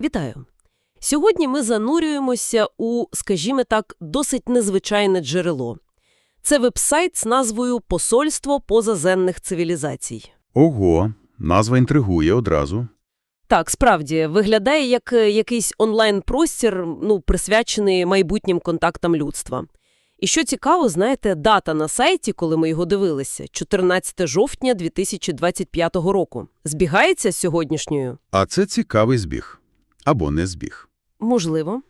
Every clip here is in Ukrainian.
Вітаю! Сьогодні ми занурюємося у, скажімо так, досить незвичайне джерело. Це веб-сайт з назвою «Посольство позаземних цивілізацій». Ого, назва інтригує одразу. Так, справді, виглядає як е, якийсь онлайн-простір, ну, присвячений майбутнім контактам людства. І що цікаво, знаєте, дата на сайті, коли ми його дивилися – 14 жовтня 2025 року. Збігається з сьогоднішньою? А це цікавий збіг. Або не збіг. Можливо.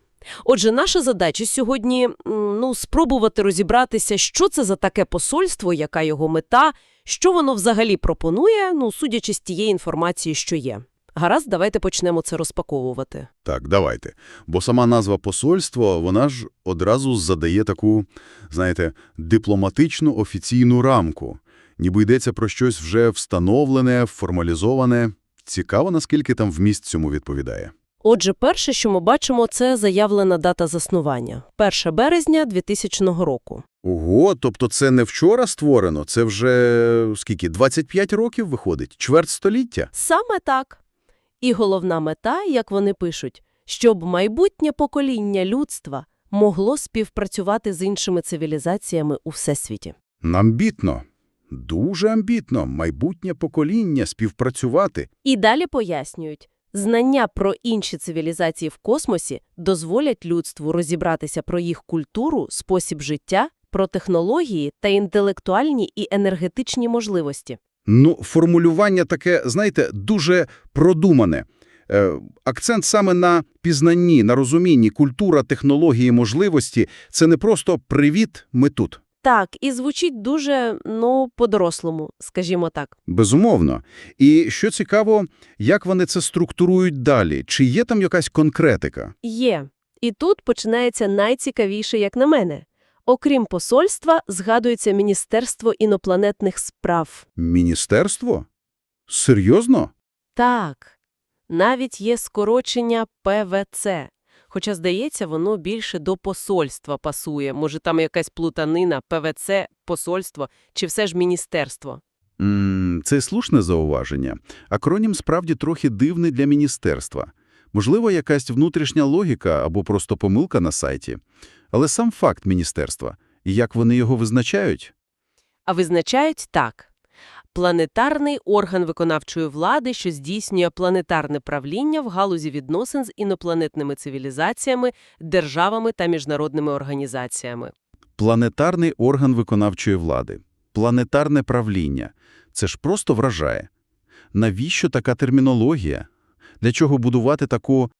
Отже, наша задача сьогодні ну, спробувати розібратися, що це за таке посольство, яка його мета, що воно взагалі пропонує, ну, судячи з тієї інформації, що є. Гаразд, давайте почнемо це розпаковувати. Так, давайте. Бо сама назва посольство, вона ж одразу задає таку, знаєте, дипломатичну офіційну рамку. Ніби йдеться про щось вже встановлене, формалізоване. Цікаво, наскільки там вміст цьому відповідає. Отже, перше, що ми бачимо, це заявлена дата заснування – 1 березня 2000 року. Ого, тобто це не вчора створено, це вже, скільки, 25 років виходить? Чверть століття? Саме так. І головна мета, як вони пишуть, щоб майбутнє покоління людства могло співпрацювати з іншими цивілізаціями у всесвіті. Амбітно. Дуже амбітно. Майбутнє покоління співпрацювати. І далі пояснюють, знання про інші цивілізації в космосі дозволять людству розібратися про їх культуру, спосіб життя, про технології та інтелектуальні і енергетичні можливості. Ну, формулювання таке, знаєте, дуже продумане. Е, акцент саме на пізнанні, на розумінні, культура, технології, можливості – це не просто «привіт, ми тут». Так, і звучить дуже, ну, по-дорослому, скажімо так. Безумовно. І що цікаво, як вони це структурують далі? Чи є там якась конкретика? Є. І тут починається найцікавіше, як на мене. Окрім посольства, згадується Міністерство інопланетних справ. Міністерство? Серйозно? Так, навіть є скорочення ПВЦ. Хоча, здається, воно більше до посольства пасує. Може, там якась плутанина, ПВЦ, посольство, чи все ж міністерство? М, Це слушне зауваження. Акронім справді трохи дивний для міністерства. Можливо, якась внутрішня логіка або просто помилка на сайті. Але сам факт міністерства. І як вони його визначають? А визначають так. Планетарний орган виконавчої влади, що здійснює планетарне правління в галузі відносин з інопланетними цивілізаціями, державами та міжнародними організаціями. Планетарний орган виконавчої влади. Планетарне правління. Це ж просто вражає. Навіщо така термінологія? Для чого будувати таку